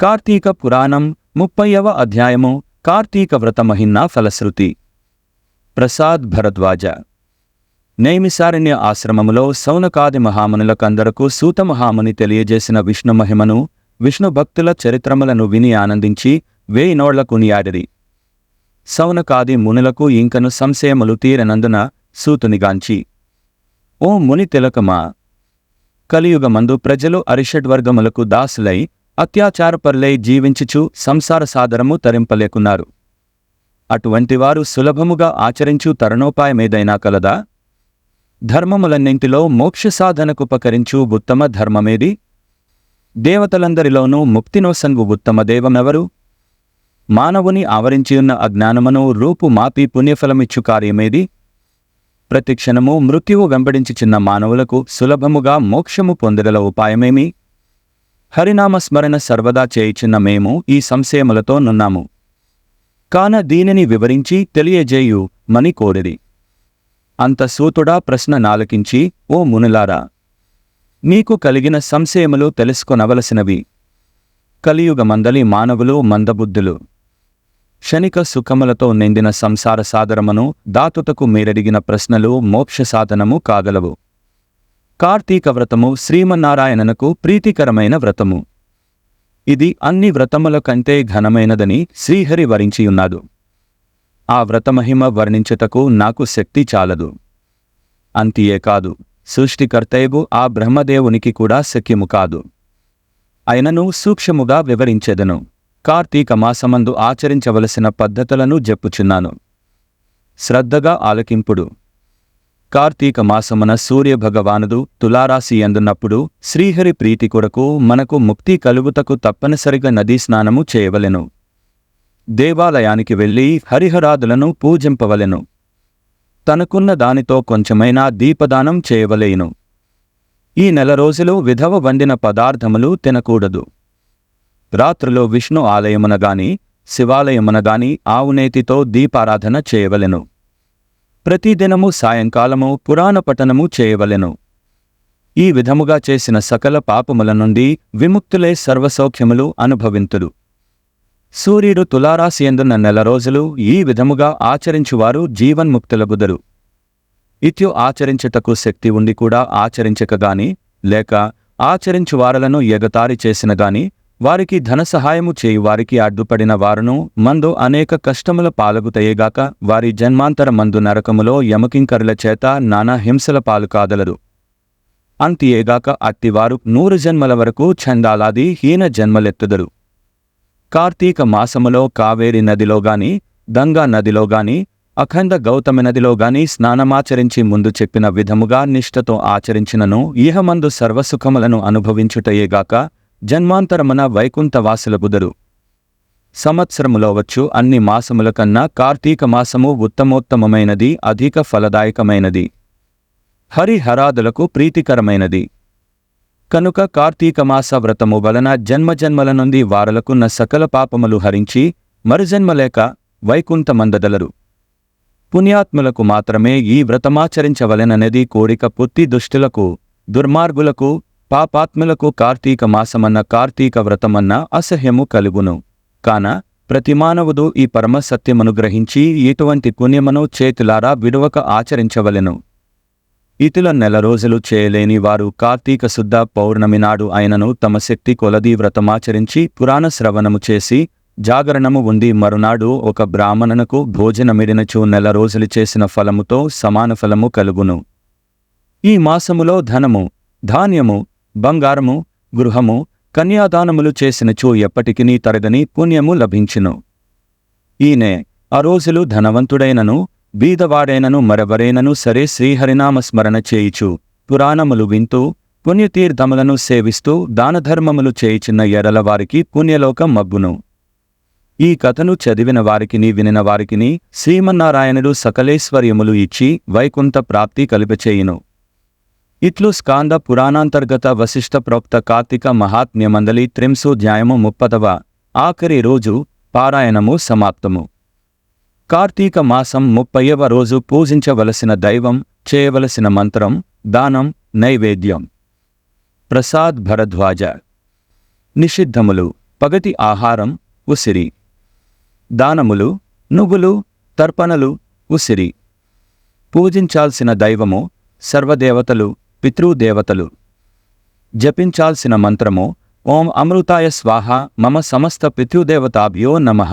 కార్తీక పురాణం ముప్పైవ అధ్యాయము కార్తీక వ్రత మహిన్నా ఫలశ్రుతి. ప్రసాద్ భరద్వాజ. నైమిసారణ్య ఆశ్రమములో సౌనకాది మహామునులకందరకు సూత మహాముని తెలియజేసిన విష్ణు మహిమను విష్ణు భక్తుల చరిత్రములను విని ఆనందించి వేయినోళ్ళ నోళ్ళ సౌనకాది మునులకు ఇంకను సంశయములు తీరనందున సూతునిగాంచి ఓ ముని తిలకమా! కలియుగమందు ప్రజలు అరిషడ్వర్గములకు దాసులై అత్యాచారపరులై జీవించుచు సంసార సాదరము తరింపలేకున్నారు. అటువంటివారు సులభముగా ఆచరించు తరుణోపాయమేదైనా కలదా? ధర్మములన్నింటిలో మోక్ష సాధనకుపకరించు ఉత్తమ ధర్మమేది? దేవతలందరిలోనూ ముక్తినోసంగు ఉత్తమ దేవమెవరు? మానవుని ఆవరించియున్న అజ్ఞానమును రూపు మాపి పుణ్యఫలమిచ్చు కార్యమేది? ప్రతిక్షణము మృత్యువు వెంబడించుచున్న మానవులకు సులభముగా మోక్షము పొందగల ఉపాయమేమి? హరినామస్మరణ సర్వదా చేయిచున్న మేము ఈ సంశయములతో నున్నాము. కాన దీనిని వివరించి తెలియజేయు మని కోరిది అంత సూతుడా ప్రశ్న నాలకించి ఓ మునులారా! మీకు కలిగిన సంశయములు తెలుసుకొనవలసినవి. కలియుగమందలి మానవులు మందబుద్ధులు. క్షణిక సుఖములతో నిండిన సంసార సాదరమును దాతుతకు మీరడిగిన ప్రశ్నలు మోక్ష సాధనము కాగలవు. కార్తీక వ్రతము శ్రీమన్నారాయణనకు ప్రీతికరమైన వ్రతము. ఇది అన్ని వ్రతముల కంటే ఘనమైనదని శ్రీహరి వరించియున్నాడు. ఆ వ్రతమహిమ వర్ణించుటకు నాకు శక్తి చాలదు. అంతియే కాదు సృష్టికర్తయగు ఆ బ్రహ్మదేవునికి కూడా శక్యము కాదు. అయినను సూక్ష్మముగా వివరించెదను. కార్తీక మాసమందు ఆచరించవలసిన పద్ధతులను జెప్పుచున్నాను శ్రద్ధగా ఆలకింపుడు. కార్తీక మాసమున సూర్యభగవానుడు తులారాశి అందున్నప్పుడు శ్రీహరి ప్రీతి కొరకు మనకు ముక్తి కలుగుటకు తప్పనిసరిగా నదీ స్నానము చేయవలెను. దేవాలయానికి వెళ్ళి హరిహరాదులను పూజింపవలెను. తనకున్న దానితో కొంచెమైనా దీపదానం చేయవలేను. ఈ నెల రోజులు విధవ వండిన పదార్థములు తినకూడదు. రాత్రిలో విష్ణు ఆలయమున గాని శివాలయమున గాని ఆవునేతితో దీపారాధన చేయవలెను. ప్రతిదినము సాయంకాలము పురాణ పఠనము చేయవలెను. ఈ విధముగా చేసిన సకల పాపముల నుండి విముక్తులే సర్వసౌఖ్యములు అనుభవింతులు సూర్యుడు తులారాశి ఎందున్న నెల రోజులు ఈ విధముగా ఆచరించువారు జీవన్ముక్తులగుదరు. ఇత్యు ఆచరించుటకు శక్తి ఉండి కూడా ఆచరించకగాని లేక ఆచరించువారలను ఎగతారి చేసినగాని వారికి ధన సహాయము చేయు వారికి అడ్డుపడిన వారును మందు అనేక కష్టముల పాలగుతయేగాక వారి జన్మాంతర మందు నరకములో యమకింకరుల చేత నానా హింసల పాలు కాదలరు. అంతియేగాక అట్టివారు నూరు జన్మల వరకు చందాలాది హీన జన్మలెత్తుదరు. కార్తీక మాసములో కావేరి నదిలోగాని గంగా నదిలోగాని అఖండ గౌతమ నదిలోగాని స్నానమాచరించి ముందు చెప్పిన విధముగా నిష్ఠతో ఆచరించినను ఇహమందు సర్వసుఖములను అనుభవించుటయేగాక జన్మాంతరమున వైకుంఠవాసులగుదరు సంవత్సరములో వచ్చు అన్ని మాసముల కన్నా కార్తీక మాసము ఉత్తమోత్తమమైనది అధిక ఫలదాయకమైనది. హరిహరాదులకు ప్రీతికరమైనది. కనుక కార్తీక మాస వ్రతము వలన జన్మజన్మల నుండి వారలకున్న సకల పాపములు హరించి మరుజన్మలేక వైకుంఠమందదలరు. పుణ్యాత్ములకు మాత్రమే ఈ వ్రతమాచరించవలెననేది కోరిక పుత్తి దుష్టులకు దుర్మార్గులకు పాపాత్ములకు కార్తీక మాసమన్న కార్తీక వ్రతమన్న అసహ్యము కలుగును. కాన ప్రతి మానవుడు ఈ పరమ సత్యమును గ్రహించి ఇటువంటి పుణ్యమును చేతులారా విడువక ఆచరించవలెను. ఇతుల నెల రోజులు చేయలేని వారు కార్తీక శుద్ధ పౌర్ణమి నాడు ఆయనను తమ శక్తి కొలది వ్రతమాచరించి పురాణ శ్రవణము చేసి జాగరణము ఉంది మరునాడు ఒక బ్రాహ్మణునకు భోజనమిడినచూ నెల రోజులు చేసిన ఫలముతో సమాన ఫలము కలుగును. ఈ మాసములో ధనము ధాన్యము బంగారము గృహము కన్యాదానములు చేసినచో ఎప్పటికినీ తరగని పుణ్యము లభించును. ఈయనే ఆ రోజులు ధనవంతుడైనను బీదవాడైనను మరెవరైనను సరే శ్రీహరినామ స్మరణ చేయిచు. పురాణములు వింటూ పుణ్యతీర్థములను సేవిస్తూ దానధర్మములు చేయిచిన ఎరల వారికి పుణ్యలోకం మబ్బును ఈ కథను చదివిన వారికిని వినిన వారికిని శ్రీమన్నారాయణుడు సకలేశ్వర్యములు ఇచ్చి వైకుంఠ ప్రాప్తి కలిపచేయును. ఇట్లు స్కాంద పురాణాంతర్గత వశిష్ట ప్రోక్త కార్తీక మహాత్మ్యమందలి త్రింశోధ్యాయము ముప్పదవ ఆఖరి రోజు పారాయణము సమాప్తము. కార్తీక మాసం ముప్పైవ రోజు పూజించవలసిన దైవం చేయవలసిన మంత్రం దానం నైవేద్యం. ప్రసాద్ భరద్వాజ. నిషిద్ధములు పగటి ఆహారం ఉసిరి. దానములు నువ్వులు తర్పణలు ఉసిరి. పూజించాల్సిన దైవము సర్వదేవతలు పితృదేవతలు. జపించాల్సిన మంత్రము ఓం అమృతాయ స్వాహ మమ సమస్త పితృదేవతాభ్యో నమః.